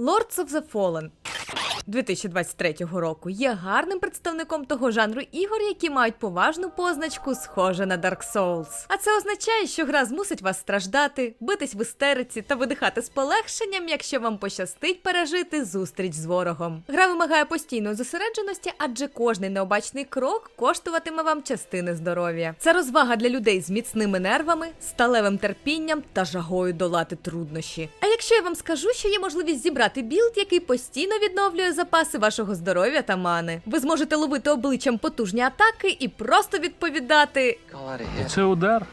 Lords of the Fallen 2023 року є гарним представником того жанру ігор, які мають поважну позначку, схоже на Dark Souls. А це означає, що гра змусить вас страждати, битись в істериці та видихати з полегшенням, якщо вам пощастить пережити зустріч з ворогом. Гра вимагає постійної зосередженості, адже кожний необачний крок коштуватиме вам частини здоров'я. Це розвага для людей з міцними нервами, сталевим терпінням та жагою долати труднощі. А якщо я вам скажу, що є можливість зібрати білд, який постійно відновлює запаси вашого здоров'я та мани, ви зможете ловити обличчям потужні атаки і просто відповідати. Це удар.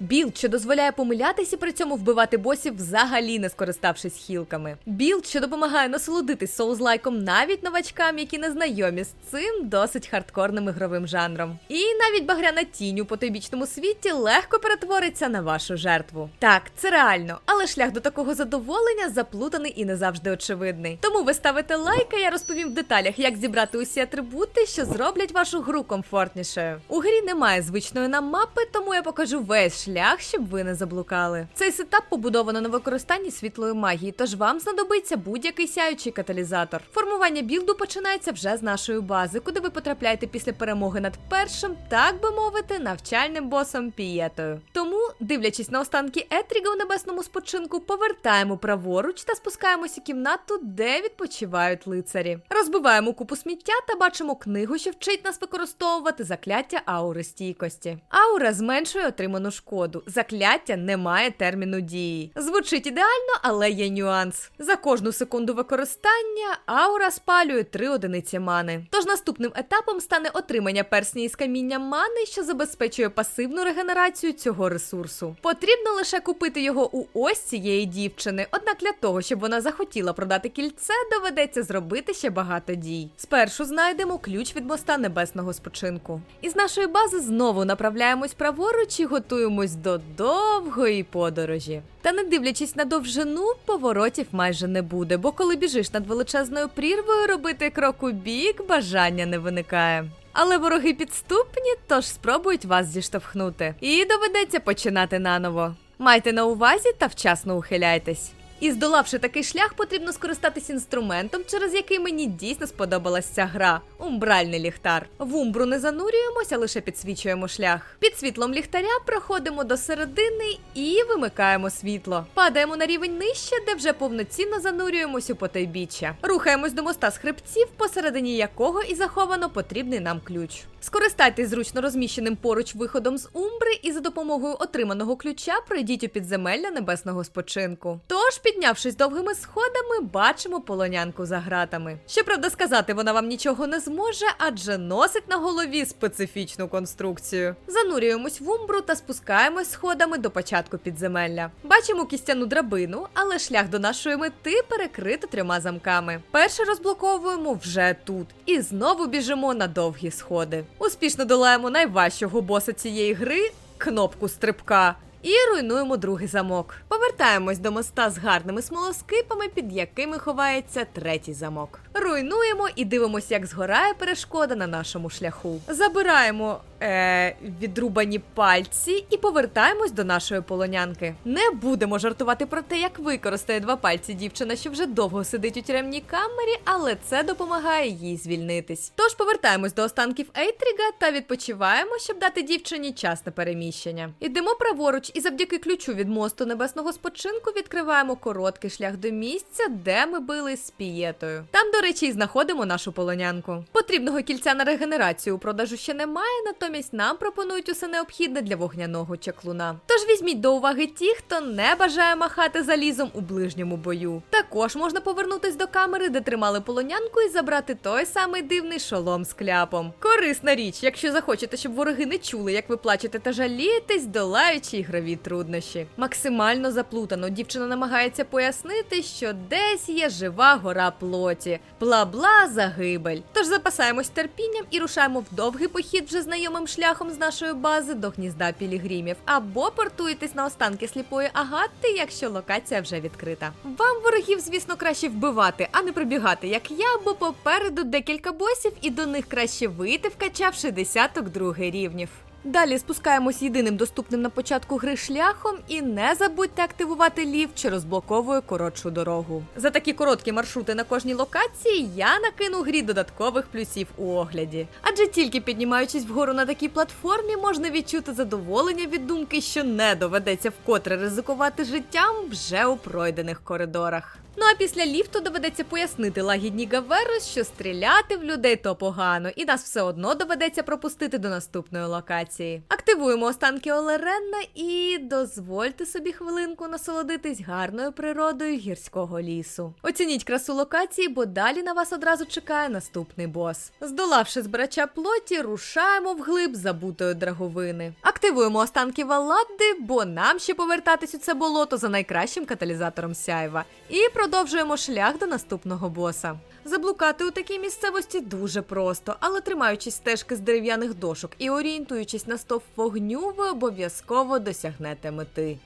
Білд, що дозволяє помилятись і при цьому вбивати босів, взагалі не скориставшись хілками. Білд, що допомагає насолодитись соузлайком навіть новачкам, які не знайомі з цим досить хардкорним ігровим жанром. І навіть багряна тінь у потойбічному світі легко перетвориться на вашу жертву. Так, це реально, але шлях до такого задоволення заплутаний і не завжди очевидний. Тому ви ставите лайк, а я розповім в деталях, як зібрати усі атрибути, що зроблять вашу гру комфортнішою. У грі немає звичної нам мапи, тому я покажу весь шлях, щоб ви не заблукали. Цей сетап побудовано на використанні світлої магії, тож вам знадобиться будь-який сяючий каталізатор. Формування білду починається вже з нашої бази, куди ви потрапляєте після перемоги над першим, так би мовити, навчальним босом Пієтою. Тому, дивлячись на останки Етріга у небесному спочинку, повертаємо праворуч та спускаємось у кімнату, де відпочивають лицарі. Розбиваємо купу сміття та бачимо книгу, що вчить нас використовувати закляття аури стійкості. Аура зменшує отриману шкоду. Закляття не має терміну дії. Звучить ідеально, але є нюанс. За кожну секунду використання аура спалює 3 одиниці мани. Тож наступним етапом стане отримання персні із каміння мани, що забезпечує пасивну регенерацію цього ресурсу. Потрібно лише купити його у ось цієї дівчини. Однак для того, щоб вона захотіла продати кільце, доведеться зробити ще багато дій. Спершу знайдемо ключ від моста небесного спочинку. Із нашої бази знову направляємось праворуч і готуємось до довгої подорожі. Та не дивлячись на довжину, поворотів майже не буде, бо коли біжиш над величезною прірвою, робити крок у бік бажання не виникає. Але вороги підступні, тож спробують вас зіштовхнути. І доведеться починати наново. Майте на увазі та вчасно ухиляйтесь. І здолавши такий шлях, потрібно скористатись інструментом, через який мені дійсно сподобалась ця гра умбральний ліхтар. В умбру не занурюємося, лише підсвічуємо шлях. Під світлом ліхтаря проходимо до середини і вимикаємо світло. Падаємо на рівень нижче, де вже повноцінно занурюємось у потойбіччя. Рухаємось до моста з хребців, посередині якого і заховано потрібний нам ключ. Скористайтесь зручно розміщеним поруч виходом з умбри і за допомогою отриманого ключа пройдіть у підземелля небесного спочинку. Тож, піднявшись довгими сходами, бачимо полонянку за гратами. Щоправда, сказати вона вам нічого не зможе, адже носить на голові специфічну конструкцію. Занурюємось в умбру та спускаємось сходами до початку підземелля. Бачимо кістяну драбину, але шлях до нашої мети перекрито трьома замками. Перше розблоковуємо вже тут і знову біжимо на довгі сходи. Успішно долаємо найважчого боса цієї гри кнопку стрибка. І руйнуємо другий замок. Повертаємось до моста з гарними смолоскипами, під якими ховається третій замок. Руйнуємо і дивимося, як згорає перешкода на нашому шляху. Забираємо е, відрубані пальці і повертаємось до нашої полонянки. Не будемо жартувати про те, як використає два пальці дівчина, що вже довго сидить у тюремній камері, але це допомагає їй звільнитись. Тож повертаємось до останків Ейтріга та відпочиваємо, щоб дати дівчині час на переміщення. Ідемо праворуч і завдяки ключу від мосту небесного спочинку відкриваємо короткий шлях до місця, де ми били з пієтою. Там, до речі, і знаходимо нашу полонянку. Потрібного кільця на регенерацію у продажу ще немає, натомість нам пропонують усе необхідне для вогняного чаклуна. Тож візьміть до уваги ті, хто не бажає махати залізом у ближньому бою. Також можна повернутись до камери, де тримали полонянку, і забрати той самий дивний шолом з кляпом. Корисна річ, якщо захочете, щоб вороги не чули, як ви плачете та жалієтесь, долаючи ігрові труднощі. Максимально заплутано дівчина намагається пояснити, що десь є жива гора плоті. Бла-бла загибель. Тож запасаємось терпінням і рушаємо в довгий похід вже знайомим шляхом з нашої бази до гнізда пілігримів, або портуєтесь на останки сліпої агати, якщо локація вже відкрита. Вам ворогів, звісно, краще вбивати, а не пробігати, як я, бо попереду декілька босів, і до них краще вийти, вкачавши десяток другий рівнів. Далі спускаємось єдиним доступним на початку гри шляхом і не забудьте активувати ліфт, що розблоковує коротшу дорогу. За такі короткі маршрути на кожній локації я накину грі додаткових плюсів у огляді. Адже тільки піднімаючись вгору на такій платформі, можна відчути задоволення від думки, що не доведеться вкотре ризикувати життям вже у пройдених коридорах. Ну а після ліфту доведеться пояснити лагідній Гаверус, що стріляти в людей то погано, і нас все одно доведеться пропустити до наступної локації. Активуємо останки Олеренна і дозвольте собі хвилинку насолодитись гарною природою гірського лісу. Оцініть красу локації, бо далі на вас одразу чекає наступний бос. Здолавши збирача плоті, рушаємо вглиб забутої драговини. Активуємо останки Валладди, бо нам ще повертатись у це болото за найкращим каталізатором сяйва. І продовжуємо шлях до наступного боса. Заблукати у такій місцевості дуже просто, але тримаючись стежки з дерев'яних дошок і орієнтуючись на стовп вогню, ви обов'язково досягнете мети.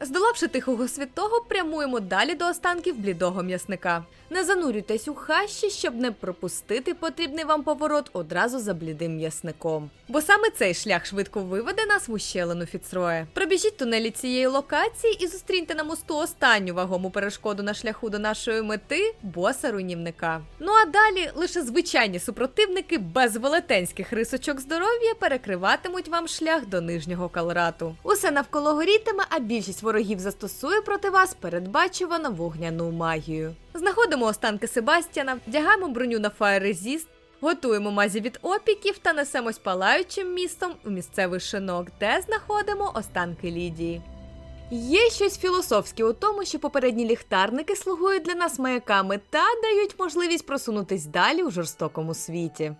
Здолавши тихого святого, прямуємо далі до останків блідого м'ясника. Не занурюйтесь у хащі, щоб не пропустити потрібний вам поворот одразу за блідим м'ясником. Бо саме цей шлях швидко виведе нас в ущелину Фіцроя. Пробіжіть тунелі цієї локації і зустріньте на мосту останню вагому перешкоду на шляху до нашої мети боса руйнівника. Ну а далі лише звичайні супротивники без велетенських рисочок здоров'я перекриватимуть вам шлях до нижнього калрату. Усе навколо горітиме, а більшість ворогів застосує проти вас передбачувану вогняну магію. Знаходимо останки Себастьяна, вдягаємо броню на Fire готуємо мазі від опіків та несемось палаючим містом у місцевий шинок, де знаходимо останки Лідії. Є щось філософське у тому, що попередні ліхтарники слугують для нас маяками та дають можливість просунутись далі у жорстокому світі.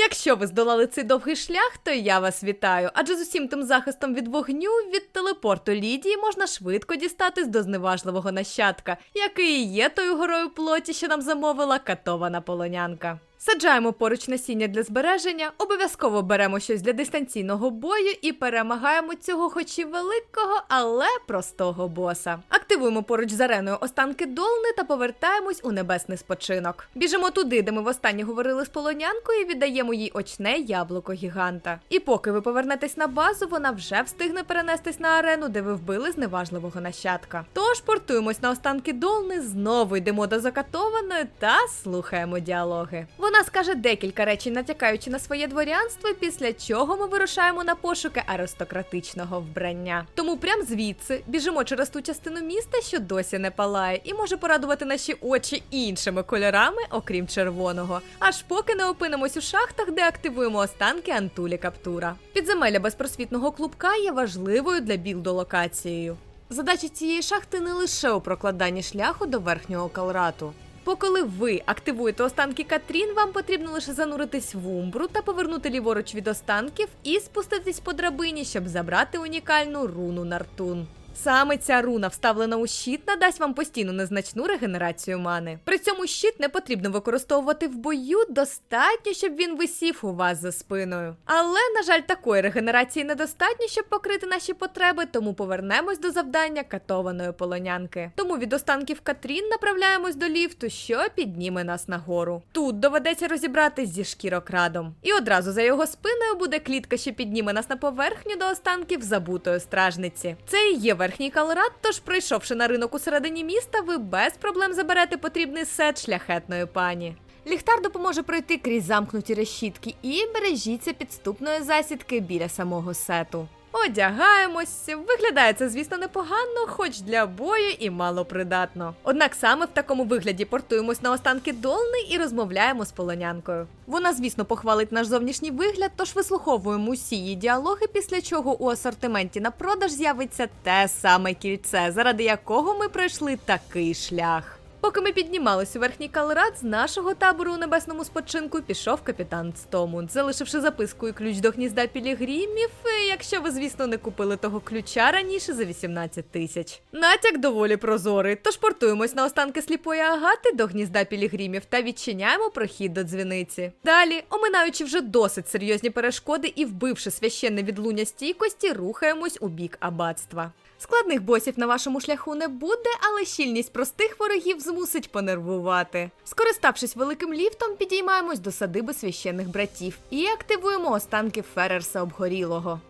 Якщо ви здолали цей довгий шлях, то я вас вітаю, адже з усім тим захистом від вогню від телепорту Лідії можна швидко дістатись до зневажливого нащадка, який і є тою горою плоті, що нам замовила катована полонянка. Саджаємо поруч насіння для збереження, обов'язково беремо щось для дистанційного бою і перемагаємо цього, хоч і великого, але простого боса. Активуємо поруч з ареною останки долни та повертаємось у небесний спочинок. Біжимо туди, де ми востаннє говорили з полонянкою, і віддаємо їй очне яблуко гіганта. І поки ви повернетесь на базу, вона вже встигне перенестись на арену, де ви вбили зневажливого нащадка. Тож портуємось на останки долни, знову йдемо до закатованої та слухаємо діалоги. Вона скаже декілька речень, натякаючи на своє дворянство, після чого ми вирушаємо на пошуки аристократичного вбрання. Тому прям звідси біжимо через ту частину міста, що досі не палає, і може порадувати наші очі іншими кольорами, окрім червоного. Аж поки не опинимось у шахтах, де активуємо останки Антулі Каптура. Підземелля безпросвітного клубка є важливою для білду локацією. Задача цієї шахти не лише у прокладанні шляху до верхнього калрату. Бо коли ви активуєте останки Катрін, вам потрібно лише зануритись в умбру та повернути ліворуч від останків і спуститись по драбині, щоб забрати унікальну руну Нартун. Саме ця руна, вставлена у щит, надасть вам постійну незначну регенерацію мани. При цьому щит не потрібно використовувати в бою, достатньо, щоб він висів у вас за спиною. Але, на жаль, такої регенерації недостатньо, щоб покрити наші потреби, тому повернемось до завдання катованої полонянки. Тому від останків Катрін направляємось до ліфту, що підніме нас нагору. Тут доведеться розібратись зі шкірокрадом. І одразу за його спиною буде клітка, що підніме нас на поверхню до останків забутої стражниці. Це і є верхній калрат, тож прийшовши на ринок у середині міста, ви без проблем заберете потрібний сет шляхетної пані. Ліхтар допоможе пройти крізь замкнуті решітки і бережіться підступної засідки біля самого сету. Одягаємось, виглядає це, звісно, непогано, хоч для бою і малопридатно. Однак саме в такому вигляді портуємось на останки долни і розмовляємо з полонянкою. Вона, звісно, похвалить наш зовнішній вигляд, тож вислуховуємо усі її діалоги, після чого у асортименті на продаж з'явиться те саме кільце, заради якого ми пройшли такий шлях. Поки ми піднімались у верхній калрат, з нашого табору у небесному спочинку пішов капітан Стомунд, залишивши записку і ключ до гнізда пілігримів, е, якщо ви, звісно, не купили того ключа раніше за 18 тисяч. Натяк доволі прозорий, тож портуємось на останки сліпої агати до гнізда пілігримів та відчиняємо прохід до дзвіниці. Далі, оминаючи вже досить серйозні перешкоди і вбивши священне відлуння стійкості, рухаємось у бік аббатства. Складних босів на вашому шляху не буде, але щільність простих ворогів змусить понервувати. Скориставшись великим ліфтом, підіймаємось до садиби священних братів і активуємо останки Ферерса обгорілого.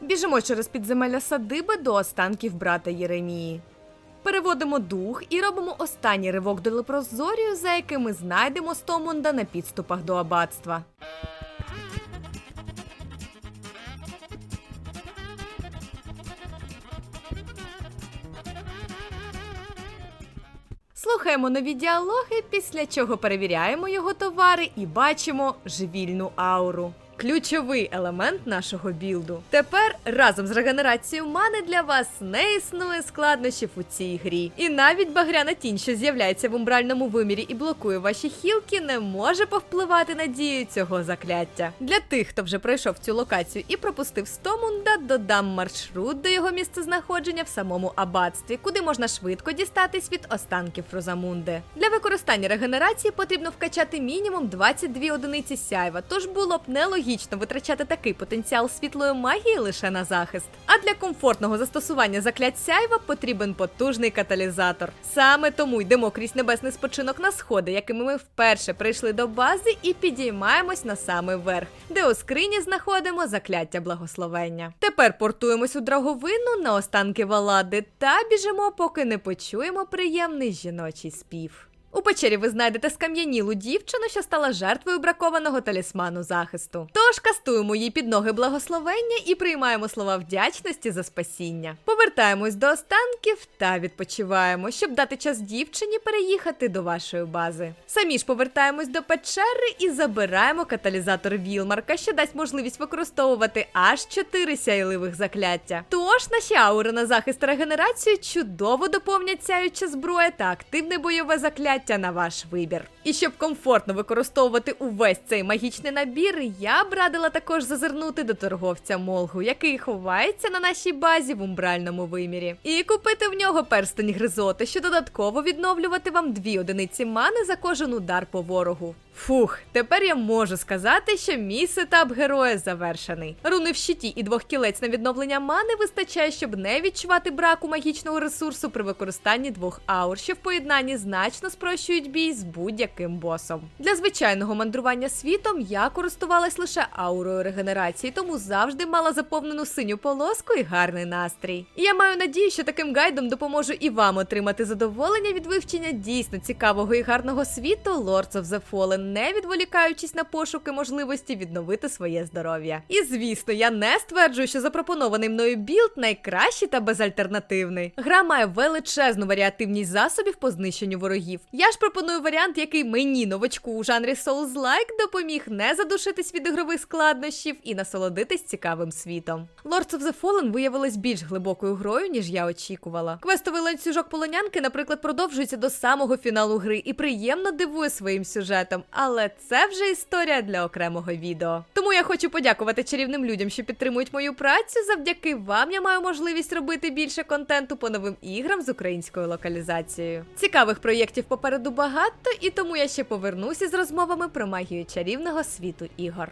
Біжимо через підземелля садиби до останків брата Єремії. Переводимо дух і робимо останній ривок до лепрозорію, за якими знайдемо Стомунда на підступах до аббатства. Слухаємо нові діалоги, після чого перевіряємо його товари і бачимо живільну ауру. Ключовий елемент нашого білду. Тепер разом з регенерацією мани для вас не існує складнощів у цій грі. І навіть багряна тінь, що з'являється в умбральному вимірі і блокує ваші хілки, не може повпливати на дію цього закляття. Для тих, хто вже пройшов цю локацію і пропустив Стомунда, додам маршрут до його місцезнаходження в самому аббатстві, куди можна швидко дістатись від останків Розамунди. Для використання регенерації потрібно вкачати мінімум 22 одиниці сяйва, тож було б нелогічно витрачати такий потенціал світлої магії лише на захист. А для комфортного застосування заклять сяйва потрібен потужний каталізатор. Саме тому йдемо крізь небесний спочинок на сходи, якими ми вперше прийшли до бази і підіймаємось на самий верх, де у скрині знаходимо закляття благословення. Тепер портуємось у драговину на останки Валади та біжимо, поки не почуємо приємний жіночий спів. У печері ви знайдете скам'янілу дівчину, що стала жертвою бракованого талісману захисту. Тож кастуємо їй під ноги благословення і приймаємо слова вдячності за спасіння. Повертаємось до останків та відпочиваємо, щоб дати час дівчині переїхати до вашої бази. Самі ж повертаємось до печери і забираємо каталізатор Вілмарка, що дасть можливість використовувати аж чотири сяйливих закляття. Тож наші аури на захист та регенерацію чудово доповнять сяюча зброя та активне бойове закляття на ваш вибір. І щоб комфортно використовувати увесь цей магічний набір, я б радила також зазирнути до торговця Молгу, який ховається на нашій базі в умбральному вимірі, і купити в нього перстень гризоти, що додатково відновлювати вам дві одиниці мани за кожен удар по ворогу. Фух, тепер я можу сказати, що мій сетап героя завершений. Руни в щиті і двох кілець на відновлення мани вистачає, щоб не відчувати браку магічного ресурсу при використанні двох аур, що в поєднанні значно спрощують бій з будь-яким босом. Для звичайного мандрування світом я користувалась лише аурою регенерації, тому завжди мала заповнену синю полоску і гарний настрій. І я маю надію, що таким гайдом допоможу і вам отримати задоволення від вивчення дійсно цікавого і гарного світу Lords of the Fallen, не відволікаючись на пошуки можливості відновити своє здоров'я. І звісно, я не стверджую, що запропонований мною білд найкращий та безальтернативний. Гра має величезну варіативність засобів по знищенню ворогів. Я ж пропоную варіант, який мені, новачку у жанрі Souls-like, допоміг не задушитись від ігрових складнощів і насолодитись цікавим світом. Lords of the Fallen виявилась більш глибокою грою, ніж я очікувала. Квестовий ланцюжок полонянки, наприклад, продовжується до самого фіналу гри і приємно дивує своїм сюжетом, але це вже історія для окремого відео. Тому я хочу подякувати чарівним людям, що підтримують мою працю. Завдяки вам я маю можливість робити більше контенту по новим іграм з українською локалізацією. Цікавих проєктів попереду багато, і тому я ще повернуся з розмовами про магію чарівного світу ігор.